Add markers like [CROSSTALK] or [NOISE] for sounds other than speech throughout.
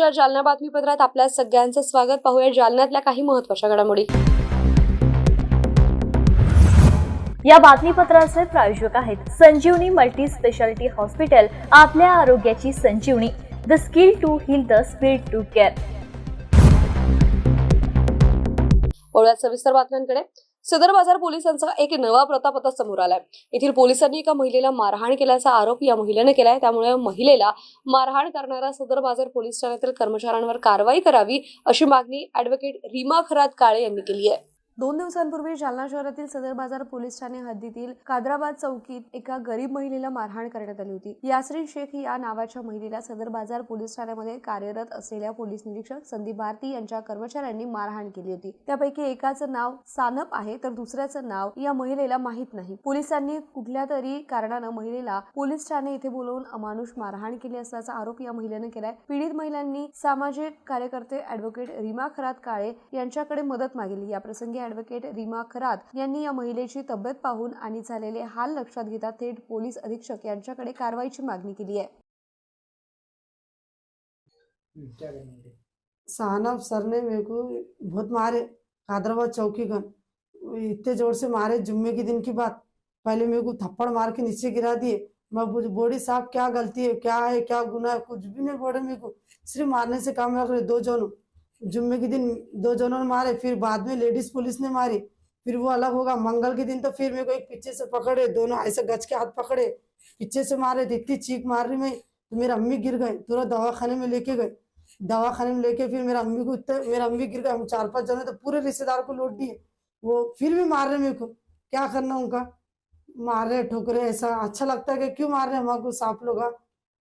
न्यूजच्या जालना बातमीपत्रात आपल्या सगळ्यांचं स्वागत. पाहूया जालन्यातल्या काही महत्त्वाच्या घडामोडी. या बातमीपत्राचे प्रायोजक आहेत संजीवनी मल्टी स्पेशालिटी हॉस्पिटल आपल्या आरोग्याची संजीवनी. The skill to heal the speed to care सविस्तर बातम्यांकडे. सदर बाजार पोलिसांचा एक नवा प्रताप आता समोर आलाय. येथील पोलिसांनी एका महिलेला मारहाण केल्याचा आरोप या महिलेने केलाय. त्यामुळे महिलेला मारहाण करणाऱ्या सदर बाजार पोलीस ठाण्यातील कर्मचाऱ्यांवर कारवाई करावी अशी मागणी ऍडव्होकेट रीमा खरात काळे यांनी केली आहे. दोन दिवसांपूर्वी जालना शहरातील सदर बाजार पोलीस ठाणे हद्दीतील कादराबाद चौकीत एका गरीब महिलेला मारहाण करण्यात आली होती. यासरीन शेख या नावाच्या महिलेला सदर बाजार पोलीस ठाण्यामध्ये कार्यरत असलेल्या पोलीस निरीक्षक संदीप भारती यांच्या कर्मचाऱ्यांनी मारहाण केली होती. त्यापैकी एकाचं नाव सानप आहे तर दुसऱ्याचं नाव या महिलेला माहीत नाही. पोलिसांनी कुठल्या तरी कारणानं महिलेला पोलीस ठाणे इथे बोलवून अमानुष मारहाण केली असल्याचा आरोप या महिलेनं केलाय. पीडित महिलांनी सामाजिक कार्यकर्ते ऍडव्होकेट रीमा खरात काळे यांच्याकडे मदत मागितली. या प्रसंगी ऍडव्होकेट रीमा खरात यांनी या महिलेची तब्येत पाहून आणि झालेले हाल लक्षात घेता थेट पोलीस अधीक्षक यांच्याकडे कारवाईची मागणी केली आहे. हम्म, क्या साहनब सर ने मेरे को बहुत मारे कादराबाद चौकी गन। इतने जोर से मारे जुम्मे के दिन की बात। पहले मेरे को थप्पड़ मार के नीचे गिरा दिए। मैं बोल- बोली साहब क्या गलती है क्या है क्या गुना है कुछ भी नहीं बोले मेरे को। सिर्फ मारने से काम रख रहे दो जनों जुम्मे के दिन दो जनों ने मारे, फिर बाद में लेडीज़ पुलिस ने मारी, फिर वो अलग होगा। मंगल के दिन तो फिर मेरे को एक पीछे से पकड़े, दोनों ऐसे गच के हाथ पकड़े, पीछे से मारे तो इतनी चीख मार रही मैं तो मेरा अम्मी गिर गए, तुरंत दवाखाने में लेके गए। दवाखाने में लेके फिर मेरा अम्मी को इतने, मेरा अम्मी गिर गए, हम चार पाँच जने तो पूरे रिश्तेदार को लौट दिए। वो फिर भी मार रहे मेरे को। क्या करना उनका? मार रहे ठोकरे ऐसा अच्छा लगता है कि क्यों मार रहे? हमारे को सांप लोग हाँ?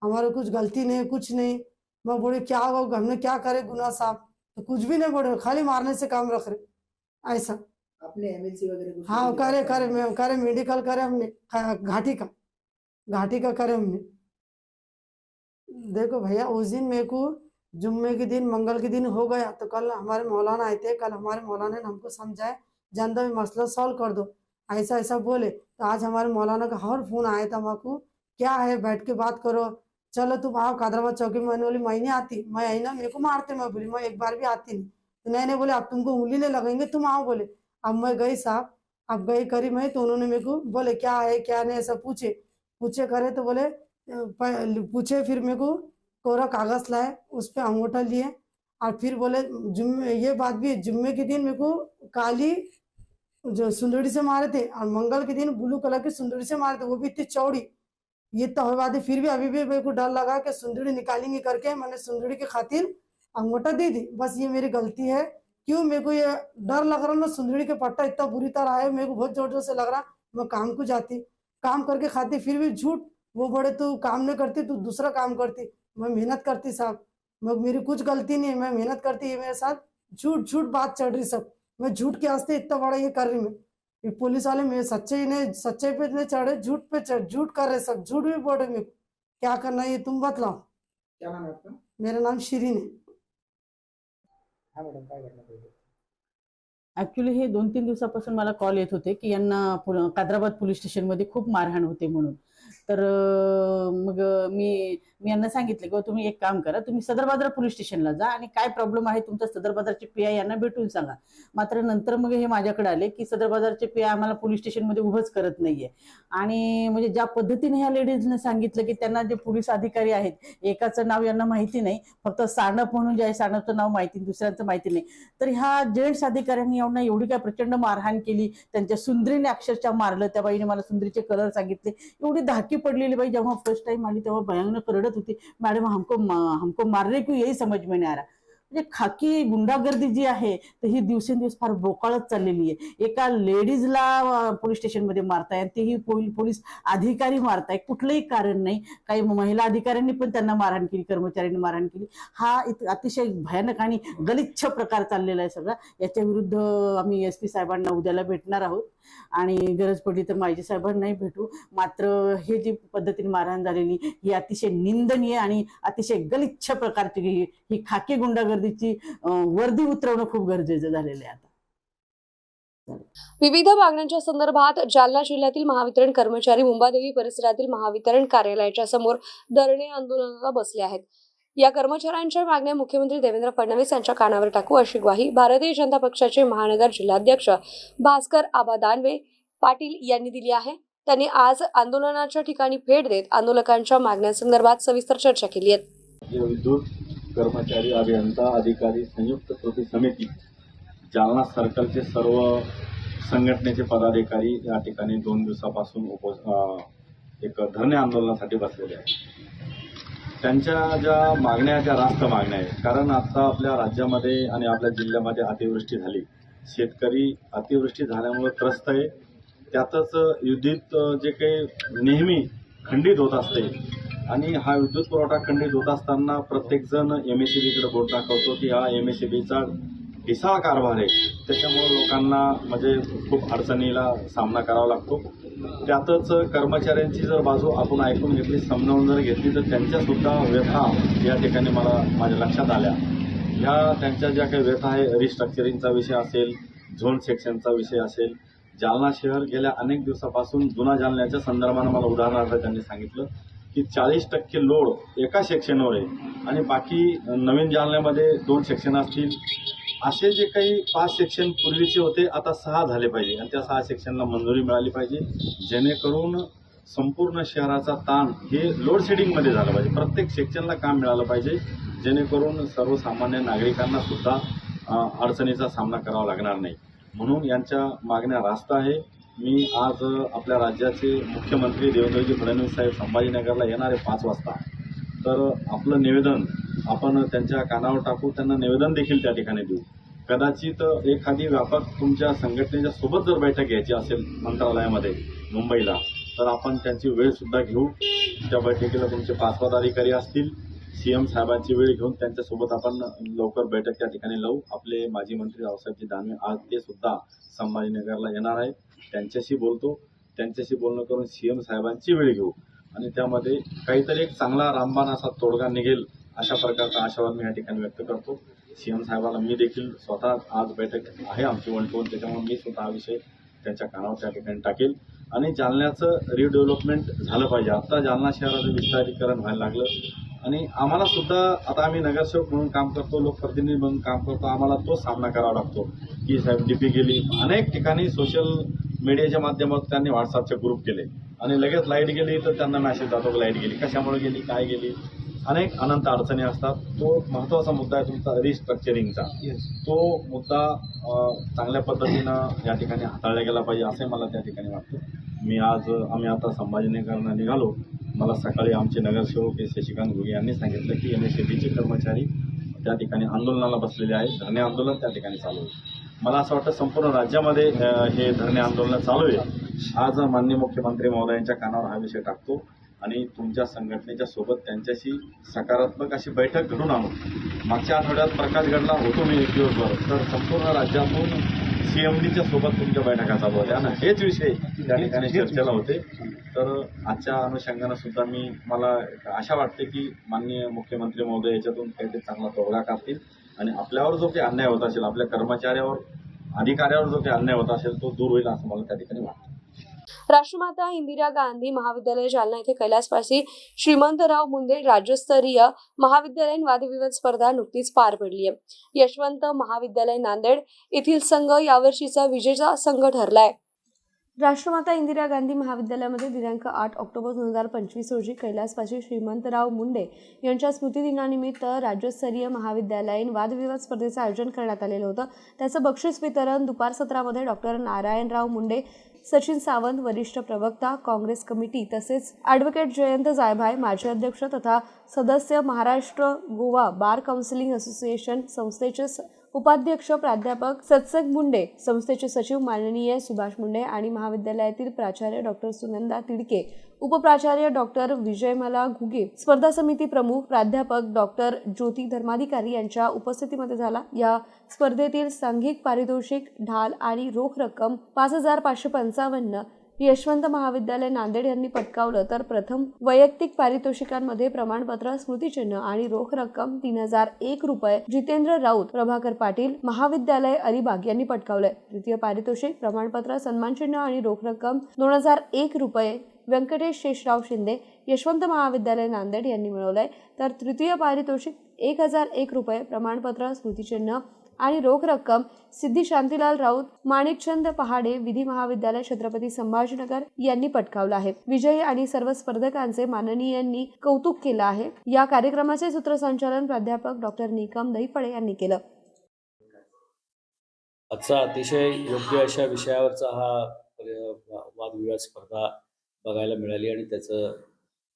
हमारे कुछ गलती नहीं, कुछ नहीं। मैं बोले, क्या होगा? हमने क्या करे? गुना साहब तो कुछ भी नहीं बोले खाली मारने से काम रख रहे। ऐसा। एमएलसी वगैरह हाँ करे करे मैं करे मेडिकल करे हमने। घाटी का। घाटी का करे हमने। देखो भैया उस दिन मेरे को जुम्मे के दिन मंगल के दिन हो गया। तो कल हमारे मौलाना आए थे कल हमारे मौलाना ने हमको समझाया जानता भी मसला सॉल्व कर दो। ऐसा ऐसा बोले। तो आज हमारे मौलाना का और फ़ोन आया था हमको क्या है? बैठ के बात करो। चलो तुम आओ कादराबाद चौकी में मैंने बोली, मैं नहीं आती, मैं आई ना, मेरे को मारते मैं बोली, मैं एक बार भी आती नहीं। तो नहीं बोले, अब तुमको उंगली नहीं लगेंगे, तुम आओ, बोले। अब मैं गई साहब, अब गई करी मैं तो उन्होंने मेरे को बोले, क्या है, क्या नहीं? ऐसा पूछे पूछे करे तो बोले पूछे फिर मेरे को कोरा कागज़ लाए, उस पर अंगूठा लिए, और फिर बोले, जुम्मे, ये बात भी जुम्मे के दिन मेरे को काली जो सुंदड़ी से मारे थे, और मंगल के दिन ब्लू कलर की सुंदरी से मारे थे, वो भी इतनी चौड़ी ये तो हो बात फिर भी अभी भी मेरे को डर लगा कि सुंदरी निकालेंगे करके मैंने सुंदरी की खातिर अंगूठा दे दी। बस ये मेरी गलती है। क्यों? मेरे को ये डर लग रहा ना, सुंदरी के पट्टा इतना बुरी तरह है मेरे को बहुत ज़ोर ज़ोर से लग रहा, मैं काम को जाती, काम करके खाती, फिर भी झूठ, वो बड़े तू काम नहीं करती, तू दूसरा काम करती। मैं मेहनत करती साहब, मैं, मेरी कुछ गलती नहीं है, मैं मेहनत करती है मेरे साथ, झूठ झूठ बात चढ़ रही सब। मैं झूठ के वास्ते इतना बड़ा ये कर रही मैं ये पुलिस वाले मेरे सच्चे ही नहीं सच्चे पे नहीं चढ़े झूठ पे चढ़ झूठ कर रहे सब झूठ भी बोल रहे मेरे को। क्या करना है ये तुम बतलाओ। क्या नाम है आपका? मेरा नाम शिरीन है। हाँ मैडम काय घटना घडली? ॲक्च्युली हे दोन तीन दिवसापासून मला कॉल येत होते की यांना पुल- कादराबाद पोलीस स्टेशनमध्ये खूप मारहाण होते म्हणून. तर मग मी मी यांना सांगितलं की तुम्ही एक काम करा तुम्ही सदर बाजार पोलीस स्टेशनला जा आणि काय प्रॉब्लेम आहे तुमचा सदर बाजारचे पी आय यांना भेटून सांगा. मात्र नंतर मग हे माझ्याकडे आले की सदर बाजारचे पी आय आम्हाला पोलीस स्टेशनमध्ये उभंच करत नाहीये. आणि म्हणजे ज्या पद्धतीने ह्या लेडीजने सांगितलं की त्यांना जे पोलीस अधिकारी आहेत एकाचं नाव यांना माहिती नाही फक्त सानप म्हणून जे आहे सानपचं नाव माहिती दुसऱ्यांचं माहिती नाही. तर ह्या जेंट्स अधिकाऱ्यांनी यांना एवढी काय प्रचंड मारहाण केली त्यांच्या सुंदरीने अक्षरशः मारलं त्या बाईने मला सुंदरीचे कलर सांगितले एवढी धाकी पडलेली बाई जेव्हा फर्स्ट टाइम आली तेव्हा भयानक रडत होती. मॅडम हमको हमको मारने क्यों यही समझ में नाही आ रहा? म्हणजे खाकी गुंडागर्दी जी आहे तर ही दिवसेंदिवस फार बोकाळत चाललेली आहे. एका लेडीजला पोलीस स्टेशनमध्ये मारताय आणि तेही पोल- पोलीस अधिकारी मारताय. कुठलंही कारण नाही. काही महिला अधिकाऱ्यांनी पण त्यांना मारहाण केली कर्मचाऱ्यांनी मारहाण केली. हा इत- अतिशय भयानक आणि गलिच्छ प्रकार चाललेला आहे सगळा. याच्या विरुद्ध आम्ही एस पी साहेबांना उद्याला भेटणार आहोत. आणि गरज पडली तर माजी साहेबांनाही भेटू. मात्र हे जी पद्धतीने मारहाण झालेली ही अतिशय निंदनीय आणि अतिशय गलिच्छ प्रकारची ही ही खाकी गुंडागर्दीची वर्दी उतरवणं खूप गरजेचं झालेलं आहे आता. विविध मागण्यांच्या संदर्भात जालना जिल्ह्यातील महावितरण कर्मचारी मुंबादेवी परिसरातील महावितरण कार्यालयाच्या समोर धरणे आंदोलनाला बसले आहेत. या कर्मचाऱ्यांच्या मागण्या मुख्यमंत्री देवेंद्र फडणवीस यांच्या कानावर टाकू अशी ग्वाही भारतीय जनता पक्षाचे महानगर जिल्हाध्यक्ष भास्कर आबा दानवे पाटील यांनी दिली आहे. त्यांनी आज आंदोलनाच्या ठिकाणी भेट देत आंदोलकांच्या मागण्यांसंदर्भात सविस्तर चर्चा केली आहे. विद्युत कर्मचारी अभियंता अधिकारी संयुक्त कृती समिती जालना सर्कलचे सर्व संघटनेचे पदाधिकारी या ठिकाणी दोन दिवसापासून उप एक धरणे आंदोलनासाठी बसलेले आहेत. त्यांच्या ज्या मागण्या ज्या रास्त मागण्या आहेत. कारण आता आपल्या राज्यामध्ये आणि आपल्या जिल्ह्यामध्ये अतिवृष्टी झाली. शेतकरी अतिवृष्टी झाल्यामुळे त्रस्त आहे. त्यातच युद्धीत जे काही नेहमी खंडित होत असते आणि हा विद्युत पुरवठा खंडित होत असताना प्रत्येकजण एम एस सी बीकडे बोट दाखवतो की हा एम एस सी बीचा ढिसाळ कारभार आहे त्याच्यामुळे लोकांना म्हणजे खूप अडचणीला सामना करावा लागतो. त्यातच कर्मचाऱ्यांची जर बाजू आपण ऐकून घेतली समजावून जर घेतली तर त्यांच्यासुद्धा व्यथा या ठिकाणी मला माझ्या लक्षात आल्या. ह्या त्यांच्या ज्या काही व्यथा आहे रिस्ट्रक्चरिंगचा विषय असेल झोन सेक्शनचा विषय असेल जालना शहर गेल्या अनेक दिवसापासून जुना जालन्याच्या संदर्भानं मला उदाहरणार्थ त्यांनी सांगितलं की चाळीस टक्के लोड एका सेक्शनवर आहे आणि बाकी नवीन जालन्यामध्ये दोन सेक्शन असतील असे जे काही पाच सेक्शन पूर्वीचे होते आता सहा झाले पाहिजे. आणि त्या सहा सेक्शनला मंजुरी मिळाली पाहिजे. जेणेकरून संपूर्ण शहराचा ताण हे लोडशेडिंगमध्ये झालं पाहिजे. प्रत्येक सेक्शनला काम मिळालं पाहिजे. जेणेकरून सर्वसामान्य नागरिकांना सुद्धा अडचणीचा सामना करावा लागणार नाही. म्हणून यांच्या मागण्या रास्त आहे. मी आज आपल्या राज्याचे मुख्यमंत्री देवेंद्रजी फडणवीस साहेब संभाजीनगरला येणारे पाच वाजता तर आपलं निवेदन आपण त्यांच्या कानावर टाकू त्यांना निवेदन देखील त्या ठिकाणी देऊ. कदाचित एखादी व्यापक तुमच्या संघटनेच्या सोबत जर बैठक घ्यायची असेल मंत्रालयामध्ये मुंबईला तर आपण त्यांची वेळ सुद्धा घेऊ. त्या बैठकीला तुमचे पाच पदाधिकारी असतील. सी एम साहेबांची वेळ घेऊन त्यांच्यासोबत आपण लवकर बैठक त्या ठिकाणी लावू. आपले माजी मंत्री रावसाहेबजी दानवे आज ते सुद्धा संभाजीनगरला येणार आहे त्यांच्याशी बोलतो. त्यांच्याशी बोलणं करून सी एम साहेबांची वेळ घेऊ. आणि त्यामध्ये काहीतरी एक चांगला रामबाण असा तोडगा निघेल अशा प्रकारचा आशावाद मी या ठिकाणी व्यक्त करतो. सी एम साहेबाला मी देखील स्वतः आज बैठक आहे आमची वन टू वन त्याच्यामुळे मी स्वतः हा विषय त्यांच्या कानावर त्या ठिकाणी टाकेल. आणि जालन्याचं रिडेव्हलपमेंट झालं पाहिजे. आता जालना शहराचं विस्तारीकरण व्हायला लागलं. आणि आम्हाला सुद्धा आता आम्ही नगरसेवक म्हणून काम करतो लोकप्रतिनिधी म्हणून काम करतो आम्हाला तोच सामना करावा लागतो. की साहेब डीपी गेली. अनेक ठिकाणी सोशल मीडियाच्या माध्यमातून त्यांनी व्हॉट्सअपचे ग्रुप केले. आणि लगेच लाइट गेली तर त्यांना मेसेज जातो की लाइट गेली. कशामुळे गेली? काय गेली? अनेक अनंत अडचणी असतात. तो महत्त्वाचा मुद्दा आहे तुमचा रिस्ट्रक्चरिंगचा तो मुद्दा चांगल्या पद्धतीनं या ठिकाणी हाताळला गेला पाहिजे असे मला त्या ठिकाणी वाटतं. मी आज आम्ही आता संभाजीनगरनं निघालो. मला सकाळी आमचे नगरसेवक हे शशिकांत घुगे यांनी सांगितलं की एम एस कर्मचारी त्या ठिकाणी आंदोलनाला बसलेले आहेत. धरणे आंदोलन त्या ठिकाणी चालू आहे. मला असं वाटतं संपूर्ण राज्यामध्ये हे धरणे आंदोलन चालू आहे. आज माननीय मुख्यमंत्री महोदयांच्या कानावर हा विषय टाकतो आणि तुमच्या संघटनेच्या सोबत त्यांच्याशी सकारात्मक अशी बैठक घडून आणू. मागच्या आठवड्यात प्रकाशगडला होतो मी एक दिवसभर. तर संपूर्ण राज्यातून सीएमडीच्या सोबत तुमच्या बैठका चालू होत्या. आणि हेच विषय त्या ठिकाणी चर्चेला होते. तर आजच्या अनुषंगानं सुद्धा मी मला आशा वाटते की माननीय मुख्यमंत्री महोदय याच्यातून काहीतरी चांगला तोडगा काढतील. आणि आपल्यावर जो काही अन्याय होत असेल आपल्या कर्मचाऱ्यावर अधिकाऱ्यावर जो काही अन्याय होत असेल तो दूर होईल असं मला त्या ठिकाणी वाटतं. राष्ट्रमाता इंदिरा गांधी महाविद्यालय जालना येथे कैलासवासी श्रीमंतराव मुंडे राज्यस्तरीय महाविद्यालयीन वादविवाद स्पर्धा नुकतीच पार पडली आहे यशवंत महाविद्यालय नांदेड येथील संघ यावर्षीचा विजेचा संघ ठरलाय. राष्ट्रमाता इंदिरा गांधी महाविद्यालयामध्ये दिनांक आठ ऑक्टोबर दोन हजार पंचवीस रोजी कैलासपाशी श्रीमंतराव मुंडे यांच्या स्मृतिदिनानिमित्त राज्यस्तरीय महाविद्यालयीन वादविवाद स्पर्धेचं आयोजन करण्यात आलेलं होतं. त्याचं बक्षीस वितरण दुपार सत्रामध्ये डॉक्टर नारायणराव मुंडे सचिन सावंत वरिष्ठ प्रवक्ता काँग्रेस कमिटी तसेच ॲडव्होकेट जयंत जायभाय माजी अध्यक्ष तथा सदस्य Maharashtra Goa bar counselling association संस्थेचे स- उपाध्यक्ष प्राध्यापक सत्सक मुंडे संस्थेचे सचिव माननीय सुभाष मुंडे आणि महाविद्यालयातील प्राचार्य डॉक्टर सुनंदा तिडके उपप्राचार्य डॉक्टर विजयमला घुगे स्पर्धा समिती प्रमुख प्राध्यापक डॉक्टर ज्योती धर्माधिकारी यांच्या उपस्थितीमध्ये झाला. या स्पर्धेतील सांघिक पारितोषिक ढाल आणि रोख रक्कम पाच हजार पाचशे पंचावन्न यशवंत महाविद्यालय नांदेड यांनी पटकावलं तर प्रथम वैयक्तिक पारितोषिकांमध्ये प्रमाणपत्र स्मृतिचिन्ह आणि रोख रक्कम तीन हजार एक रुपये जितेंद्र राऊत प्रभाकर पाटील महाविद्यालय अलिबाग यांनी पटकावलंय. द्वितीय पारितोषिक प्रमाणपत्र सन्मानचिन्ह आणि रोख रक्कम दोन हजार एक रुपये व्यंकटेश शेषराव शिंदे यशवंत महाविद्यालय नांदेड यांनी मिळवलंय. तर तृतीय पारितोषिक एक हजार एक रुपये प्रमाणपत्र स्मृतिचिन्ह आणि रोख रक्कम सिद्धी शांतीलाल राऊत माणिकचंद पहाडे विधी महाविद्यालय छत्रपती संभाजीनगर यांनी पटकावलं आहे. विजयी आणि सर्व स्पर्धकांचे माननीयांनी कौतुक केलं आहे. या कार्यक्रमाचे सूत्रसंचालन प्राध्यापक डॉक्टर निकम दैफळे यांनी केलं. आजचा अतिशय योग्य अशा विषयावरचा हा वादविवाद स्पर्धा बघायला मिळाली आणि त्याचं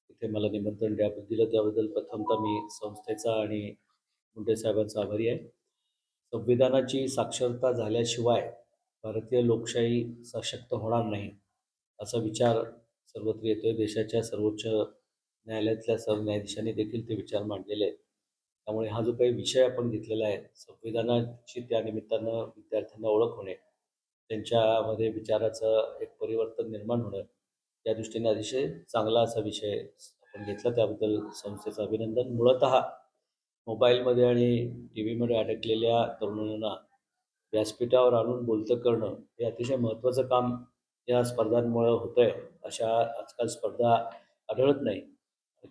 इथे मला निमंत्रण द्या. दिलं त्याबद्दल प्रथमतः मी संस्थेचा आणि मुंडे साहेबांचा आभारी आहे. संविधानाची साक्षरता झाल्याशिवाय भारतीय लोकशाही सशक्त होणार नाही असा विचार सर्वत्र येतोय. देशाच्या सर्वोच्च न्यायालयातल्या सरन्यायाधीशांनी देखील ते विचार मांडलेले आहेत. त्यामुळे हा जो काही विषय आपण घेतलेला आहे संविधानाची त्या निमित्तानं विद्यार्थ्यांना ओळख होणे त्यांच्यामध्ये विचाराचं एक परिवर्तन निर्माण होणं या दृष्टीने अतिशय चांगला असा विषय आपण घेतला. त्याबद्दल संस्थेचं अभिनंदन. मुळतः मोबाईलमध्ये आणि टी व्हीमध्ये अडकलेल्या तरुणांना व्यासपीठावर आणून बोलतं करणं हे अतिशय महत्त्वाचं काम या स्पर्धांमुळं होतं आहे अशा आजकाल स्पर्धा आढळत नाही.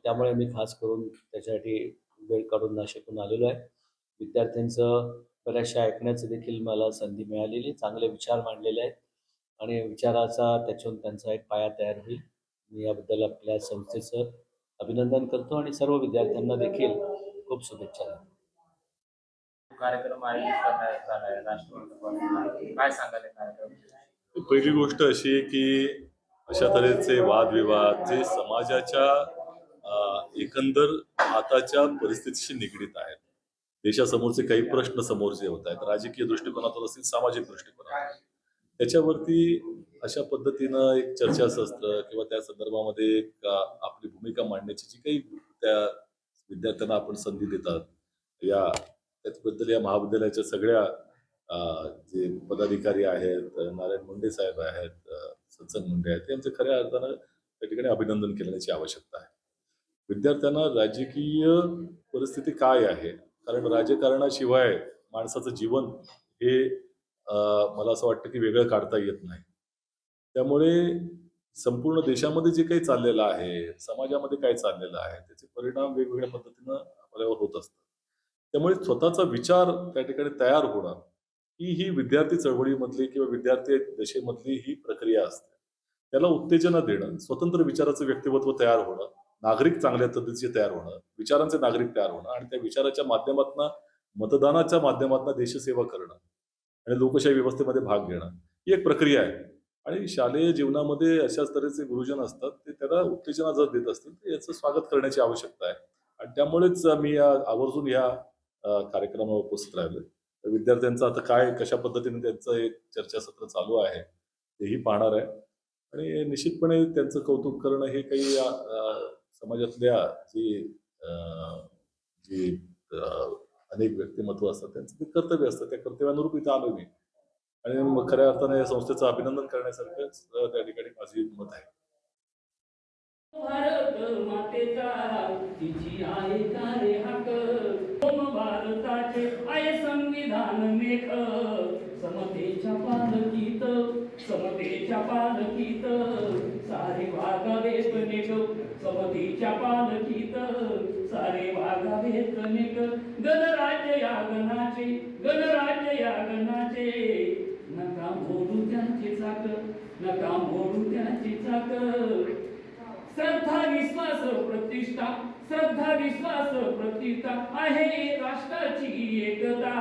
त्यामुळे मी खास करून त्याच्यासाठी वेळ काढून नाशिकून आलेलो आहे. विद्यार्थ्यांचं बऱ्याचशा ऐकण्याचं देखील मला संधी मिळालेली चांगले विचार मांडलेले आहेत. आणि विचाराचा त्याच्यातून त्यांचा एक पाया तयार होईल. मी याबद्दल आपल्या संस्थेचं अभिनंदन करतो आणि सर्व विद्यार्थ्यांना देखील खूप शुभेच्छा कार्यक्रम काय सांगाल कार्यक्रम पहिली गोष्ट अशी आहे की अशा तऱ्हेचे वादविवाद जे समाजाच्या एकंदर आताच्या परिस्थितीशी निगडीत आहेत. देशासमोरचे काही प्रश्न समोर जे होत आहेत राजकीय दृष्टिकोनातून असतील सामाजिक दृष्टिकोनातून त्याच्यावरती अशा पद्धतीनं एक चर्चासत्र किंवा त्या संदर्भामध्ये आपली भूमिका मांडण्याची जी काही त्या विद्यार्थ्यांना आपण संधी देतात. या त्याच्याबद्दल या महाविद्यालयाच्या सगळ्या जे पदाधिकारी आहेत नारायण मुंडे साहेब आहेत सत्संग मुंडे आहेत यांचं खऱ्या अर्थानं त्या ठिकाणी अभिनंदन करण्याची आवश्यकता आहे. विद्यार्थ्यांना राजकीय परिस्थिती काय आहे? कारण राजकारणाशिवाय माणसाचं जीवन हे मला असं वाटतं की वेगळं काढता येत नाही. त्यामुळे संपूर्ण देशामध्ये जे काही चाललेलं आहे समाजामध्ये काय चाललेलं आहे त्याचे परिणाम वेगवेगळ्या पद्धतीनं आपल्यावर होत असतात. त्यामुळे स्वतःचा विचार त्या ठिकाणी तयार होणं ही ही विद्यार्थी चळवळीमधली किंवा विद्यार्थी दशेमधली ही प्रक्रिया असते. त्याला उत्तेजना देणं स्वतंत्र विचाराचं व्यक्तिमत्व तयार होणं नागरिक चांगल्या पद्धतीचे तयार होणं विचारांचे नागरिक तयार होणं आणि त्या विचाराच्या माध्यमातून मतदानाच्या माध्यमातून देशसेवा करणं आणि लोकशाही व्यवस्थेमध्ये भाग घेणं ही एक प्रक्रिया आहे. आणि शालेय जीवनामध्ये अशाच तऱ्हेचे गुरुजन असतात ते त्याला उत्तेजना जर देत असतील तर याचं स्वागत करण्याची आवश्यकता आहे. आणि त्यामुळेच मी या आवर्जून या कार्यक्रमावर उपस्थित राहिलोय. तर विद्यार्थ्यांचं आता काय कशा पद्धतीने त्यांचं एक चर्चासत्र चालू आहे तेही पाहणार आहे. आणि निश्चितपणे त्यांचं कौतुक करणं हे काही समाजातल्या जी जी अनेक व्यक्तिमत्व असतात त्यांचं ते कर्तव्य असतं. त्या कर्तव्यानुरूप इथं आलो मी. आणि मग खऱ्या अर्थाने या संस्थेचं अभिनंदन करण्यासारखंच त्या ठिकाणी माझी मत आहे. भारत मातेचा तिची आहे का रे हाक ओम भारताचे आहे संविधान मेघ समतेच्या पालकीत समतेच्या पालकीत सारे वागावेत नेक समतेच्या पालकीत सारे वागावेत नेक गणराज्य या गणाचे गणराज्य या गणाचे काम मोडू त्यांची चाक नका मोडू त्यांची चाक. श्रद्धा विश्वास प्रतिष्ठा श्रद्धा विश्वास प्रतिष्ठा आहे राष्ट्राची एकता.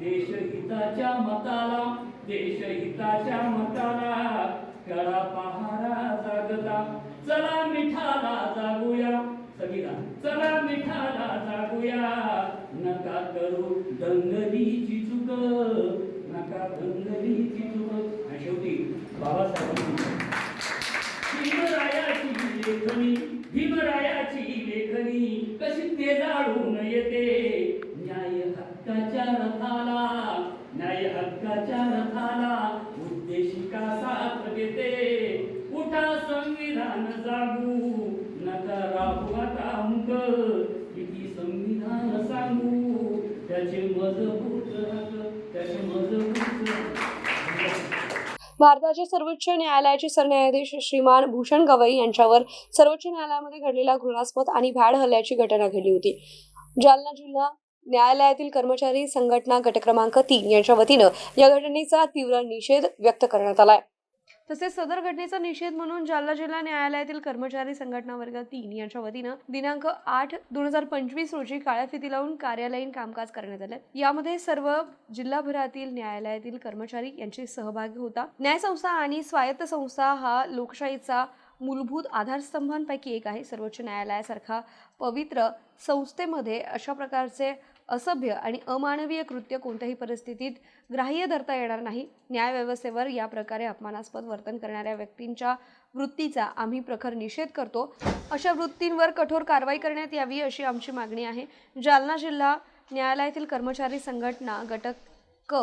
देशहिताच्या मताला देशहिताच्या मताला कळा पहारा जागता. चला मिठाला जागूया. सगळीला चला मिठाला जागूया. नका करू दंगलीची चुक. नका दंगलीची चुक आणि शेवटी बाबासाहेबांनी भीमरायाची लेखनी भीमरायाची लेखनी कशी तेजाळू जाळून येते न्याय हक्काच्या रथाला न्याय हक्काच्या रथाला उद्देशिका साथ देते उठा संविधान जागू नका राहू आता मुक किती संविधान सांगू त्याचे मजबूत हक्क त्याचे मजबूत भारताचे सर्वोच्च न्यायालयाचे सरन्यायाधीश श्रीमान भूषण गवई यांच्यावर सर्वोच्च न्यायालयामध्ये घडलेला घृणास्पद आणि भ्याड हल्ल्याची घटना घडली होती. जालना जिल्हा न्यायालयातील कर्मचारी संघटना गट क्रमांक तीन यांच्या वतीनं या घटनेचा तीव्र निषेध व्यक्त करण्यात आलाय. तसेच सदर घटनेचा निषेध म्हणून जालना जिल्हा न्यायालयातील कर्मचारी संघटना वर्ग तीन यांच्या वतीनं दिनांक आठ दोन हजार पंचवीस रोजी काळ्या फिती लावून कार्यालयीन कामकाज करण्यात आलं. यामध्ये सर्व जिल्हाभरातील न्यायालयातील कर्मचारी यांचे सहभागी होता. न्यायसंस्था आणि स्वायत्त संस्था हा लोकशाहीचा मूलभूत आधारस्तंभांपैकी एक आहे. सर्वोच्च न्यायालयासारखा पवित्र संस्थेमध्ये अशा प्रकारचे असभ्य आणि अमानवीय कृत्य कोणत्याही परिस्थितीत ग्राह्य धरता येणार नाही. न्यायव्यवस्थेवर या प्रकारे अपमानास्पद वर्तन करणाऱ्या व्यक्तींच्या वृत्तीचा आम्ही प्रखर निषेध करतो. अशा वृत्तींवर कठोर कारवाई करण्यात यावी अशी आमची मागणी आहे. जालना जिल्हा न्यायालयातील कर्मचारी संघटना घटक क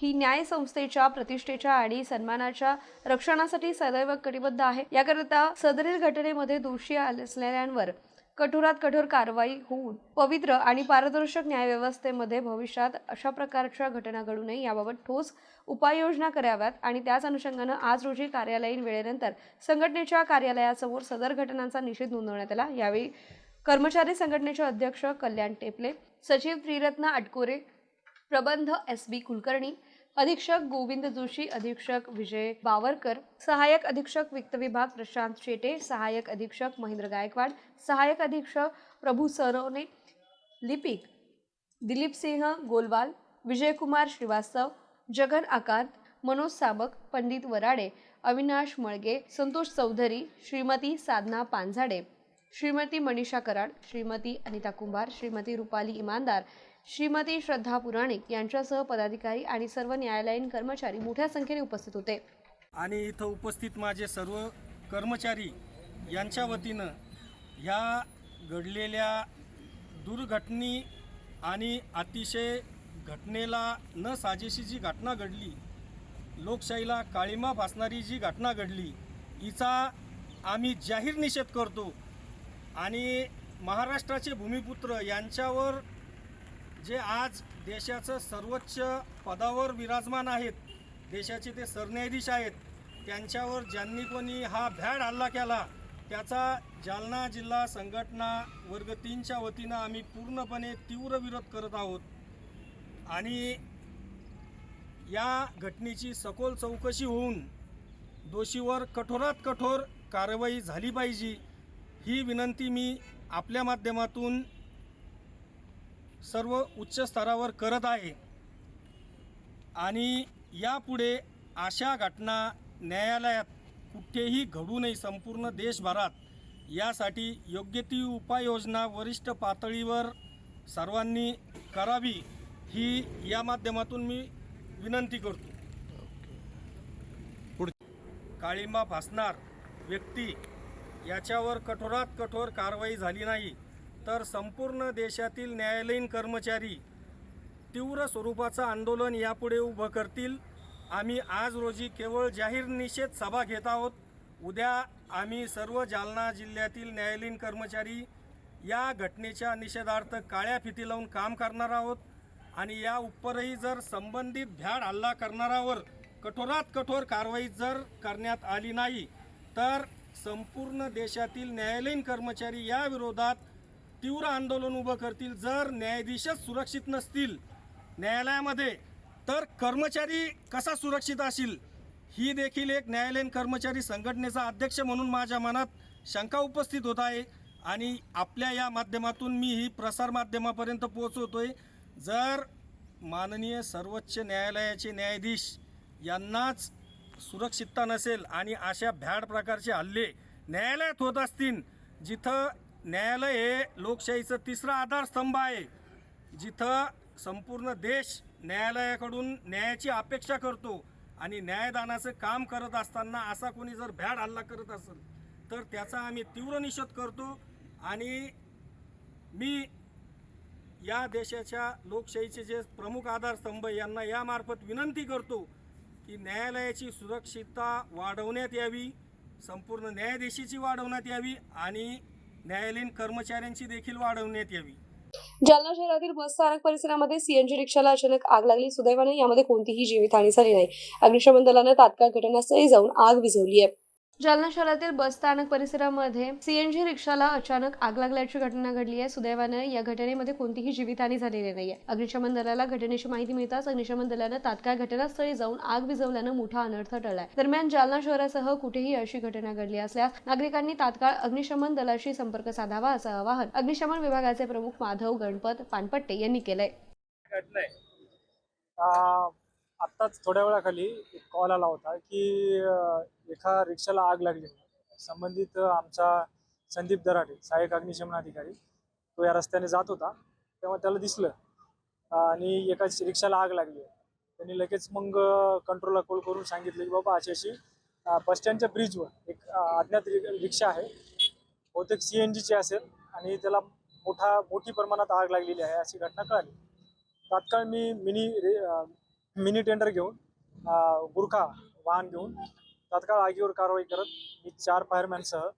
ही न्याय संस्थेच्या प्रतिष्ठेच्या आणि सन्मानाच्या रक्षणासाठी सदैव कटिबद्ध आहे. याकरिता सदरील घटनेमध्ये दोषी असलेल्यांवर कठोरात कठोर कारवाई होऊन पवित्र आणि पारदर्शक न्यायव्यवस्थेमध्ये भविष्यात अशा प्रकारच्या घटना घडू नये याबाबत ठोस उपाययोजना कराव्यात आणि त्याच अनुषंगानं आज रोजी कार्यालयीन वेळेनंतर संघटनेच्या कार्यालयासमोर सदर घटनांचा निषेध नोंदवण्यात आला. यावेळी कर्मचारी संघटनेचे अध्यक्ष कल्याण टेपले सचिव त्रिरत्न अटकोरे प्रबंध एस बी कुलकर्णी अधीक्षक गोविंद जोशी अधीक्षक विजय बावरकर सहाय्यक अधीक्षक वित्त विभाग प्रशांत शेटे सहाय्यक अधीक्षक महेंद्र गायकवाड सहाय्यक अधीक्षक प्रभू सरवणे लिपिक दिलीप सिंह गोलवाल विजयकुमार श्रीवास्तव जगन आकांत मनोज साबक पंडित वराडे अविनाश मळगे संतोष चौधरी श्रीमती साधना पानझाडे श्रीमती मनीषा कराड श्रीमती अनिता कुंभार श्रीमती रुपाली इमानदार श्रीमती श्रद्धा पुराणिक यांच्यासह पदाधिकारी आणि सर्व न्यायालयीन कर्मचारी मोठ्या संख्येने उपस्थित होते. आणि इथं उपस्थित माझे सर्व कर्मचारी यांच्या वतीनं ह्या घडलेल्या दुर्घटनी आणि अतिशय घटनेला न साजेशी जी घटना घडली लोकशाहीला काळीमा फासणारी जी घटना घडली हिचा आम्ही जाहीर निषेध करतो. आणि महाराष्ट्राचे भूमिपुत्र यांच्यावर जे आज देशाचं सर्वोच्च पदावर विराजमान आहेत देशाचे ते सरन्यायाधीश आहेत त्यांच्यावर ज्यांनी कोणी हा भ्याड हल्ला केला त्याचा जालना जिल्हा संघटना वर्ग तीनच्या वतीनं आम्ही पूर्णपणे तीव्र विरोध करत आहोत. आणि या घटनेची सखोल चौकशी होऊन दोषीवर कठोरात कठोर कारवाई झाली पाहिजे ही विनंती मी आपल्या माध्यमातून सर्व उच्च स्तरावर करत आहे. आणि यापुढे अशा घटना न्यायालयात कुठेही घडू नये संपूर्ण देशभरात यासाठी योग्य ती उपाययोजना वरिष्ठ पातळीवर सर्वांनी करावी ही या माध्यमातून मी विनंती करतो. काळिंबा फासणार व्यक्ती याच्यावर कठोरात कठोर कारवाई झाली नाही. तर संपूर्ण देशातील न्यायालयीन कर्मचारी तीव्र स्वरूपाचं आंदोलन यापुढे उभं करतील. आम्ही आज रोजी केवळ जाहीर निषेध सभा घेत आहोत. उद्या आम्ही सर्व जालना जिल्ह्यातील न्यायालयीन कर्मचारी या घटनेच्या निषेधार्थ काळ्या फिती लावून काम करणार आहोत. आणि या उपरही जर संबंधित भ्याड हल्ला करणारावर कठोरात कठोर कारवाई जर करण्यात आली नाही तर संपूर्ण देशातील न्यायालयीन कर्मचारी या विरोधात तीव्र आंदोलन उभं करतील. जर न्यायाधीशच सुरक्षित नसतील न्यायालयामध्ये तर कर्मचारी कसा सुरक्षित असेल? ही देखील एक न्यायालयीन कर्मचारी संघटनेचा अध्यक्ष म्हणून माझ्या मनात शंका उपस्थित होत आहे आणि आपल्या या माध्यमातून मी ही प्रसारमाध्यमापर्यंत पोहोचवतोय. जर माननीय सर्वोच्च न्यायालयाचे न्यायाधीश यांनाच सुरक्षितता नसेल आणि अशा भ्याड प्रकारचे हल्ले न्यायालयात होत असतील जिथं न्यायालय हे लोकशाहीचं तिसरा आधारस्तंभ आहे. जिथं संपूर्ण देश न्यायालयाकडून न्यायाची अपेक्षा करतो आणि न्यायदानाचं काम करत असताना असा कोणी जर भ्याड हल्ला करत असेल तर त्याचा आम्ही तीव्र निषेध करतो आणि मी या देशाच्या लोकशाहीचे जे प्रमुख आधारस्तंभ यांना यामार्फत विनंती करतो की न्यायालयाची सुरक्षितता वाढवण्यात यावी संपूर्ण न्यायाधीशीची वाढवण्यात यावी आणि न्यायालयीन कर्मचाऱ्यांची देखील वाढवण्यात यावी. जालना शहरातील बस स्थानक परिसरामध्ये सीएनजी रिक्षाला अचानक आग लागली. सुदैवाने यामध्ये कोणतीही जीवितहानी झाली नाही. अग्निशमन दलानं तात्काळ घटनास्थळी जाऊन आग विझवली आहे. जालना शहरातील बस स्थानक परिसरामध्ये सीएनजी रिक्षाला अचानक आग लागल्याची घटना घडली आहे. सुदैवानं या घटनेमध्ये कोणतीही जीवितहानी झालेली नाहीये. अग्निशमन दलाला घटनेची माहिती मिळताच अग्निशमन दलानं तात्काळ घटनास्थळी जाऊन आग विझवल्यानं मोठा अनर्थ टळलाय. दरम्यान जालना शहरासह कुठेही अशी घटना घडली असल्यास नागरिकांनी तात्काळ अग्निशमन दलाशी संपर्क साधावा असं आवाहन अग्निशमन विभागाचे प्रमुख माधव गणपत पानपट्टे यांनी केलंय. आत्ताच थोड्या वेळाखाली एक कॉल आला होता की एका रिक्षाला आग लागली संबंधित आमचा संदीप दराडे सहाय्यक अग्निशमन अधिकारी तो या रस्त्याने जात होता. तेव्हा त्याला दिसलं आणि एका रिक्षाला आग लागली. त्यांनी लगेच मग कंट्रोलला कॉल करून सांगितलं की बाबा अशी अशी बस स्टँडच्या ब्रिजवर एक अज्ञात रिक्षा आहे. बहुतेक सी एन जीची असेल आणि त्याला मोठा मोठी प्रमाणात आग लागलेली आहे अशी घटना कळाली. तात्काळ मी मिनी रे- मिनी टेंडर घेऊन गुरखा वाहन घेऊन तात्काळ आगीवर कारवाई करत मी चार फायरमॅनसह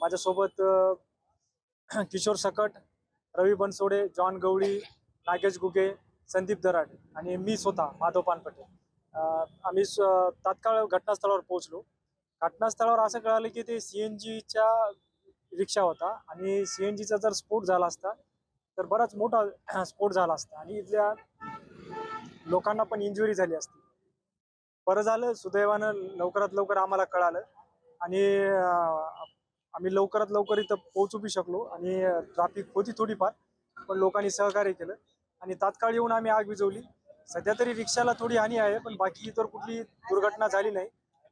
माझ्यासोबत [CLEARS THROAT] किशोर सकट रवी बनसोडे जॉन गवळी नागेश गुगे संदीप दराड आणि मी स्वतः माधव पानपटे. आम्ही स- तात्काळ घटनास्थळावर पोहोचलो. घटनास्थळावर असं कळालं की ते सी एन जीच्या रिक्षा होता आणि सी एन जीचा जर स्फोट झाला असता तर बराच मोठा [CLEARS THROAT] स्फोट झाला असता. आणि इथल्या लोकांना पण इंजुरी झाली असती. बरं झालं सुदैवानं लवकरात लवकर आम्हाला कळालं. आणि आम्ही लवकरात लवकर इथं पोहोचू बी शकलो आणि ट्राफिक होती थोडीफार पण लोकांनी सहकार्य केलं. आणि तात्काळ येऊन आम्ही आग विझवली. सध्या तरी रिक्षाला थोडी हानी आहे पण बाकी इतर कुठली दुर्घटना झाली नाही.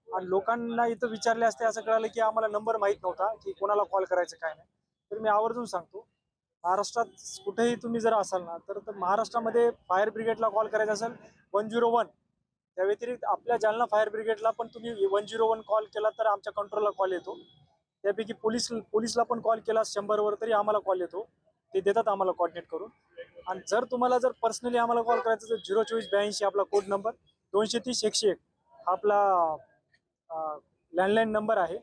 आणि लोकांना इथं विचारले असते असं कळालं की आम्हाला नंबर माहीत नव्हता की कोणाला कॉल करायचं काय नाही. तर मी आवर्जून सांगतो महाराष्ट्रात कुठेही तुम्ही जर असाल ना तर महाराष्ट्रामध्ये फायर ब्रिगेडला कॉल करायचा असेल वन झिरो वन त्या व्यतिरिक्त आपल्या जालना फायर ब्रिगेडला पण तुम्ही वन झिरो वन कॉल केला तर आमच्या कंट्रोलला कॉल येतो. त्यापैकी पोलीस पोलीसला पण कॉल केला शंभरवर तरी आम्हाला कॉल येतो. ते देतात आम्हाला कॉर्डिनेट करून. आणि जर तुम्हाला जर पर्सनली आम्हाला कॉल करायचा तर झिरो चोवीस ब्याऐंशी आपला कोड नंबर दोनशे तीस एकशे एक हा आपला लँडलाईन नंबर आहे.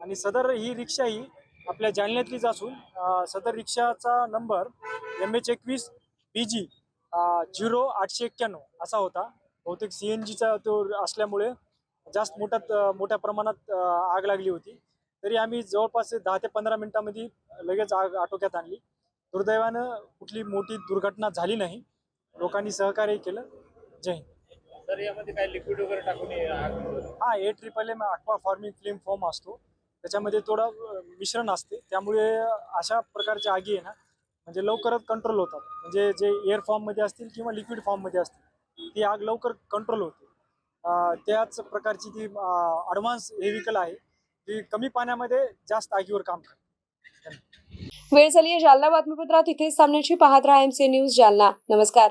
आणि सदर ही रिक्षा ही आपल्या जालन्यातलीच असून सदर रिक्षाचा नंबर एम एच एकवीस बी जी झिरो आठशे एक्क्याण्णव असा होता. बहुतेक सी एन जीचा तो असल्यामुळे जास्त मोठ्यात मोठ्या प्रमाणात आग लागली होती. तरी आम्ही जवळपास दहा ते पंधरा मिनिटांमध्ये लगेच आग आटोक्यात आणली. दुर्दैवानं कुठली मोठी दुर्घटना झाली नाही. लोकांनी सहकार्य केलं. जय हिंद. तर यामध्ये काय लिक्विड वगैरे टाकून हे? हा A triple M aqua forming flame form असतो. त्याच्यामध्ये थोडं मिश्रण असते. त्यामुळे अशा प्रकारच्या आगी आहे ना म्हणजे लवकरच कंट्रोल होतात. म्हणजे जे एअर फॉर्ममध्ये असतील किंवा लिक्विड फॉर्ममध्ये असतील ती आग लवकर कंट्रोल होते. त्याच प्रकारची ती ॲडव्हान्स व्हेकल आहे ती कमी पाण्यामध्ये जास्त आगीवर काम करते. वेळ झाली जालना बातमीपत्रात. इथेच सामन्याची पाहत राहा एमसी न्यूज जालना. नमस्कार.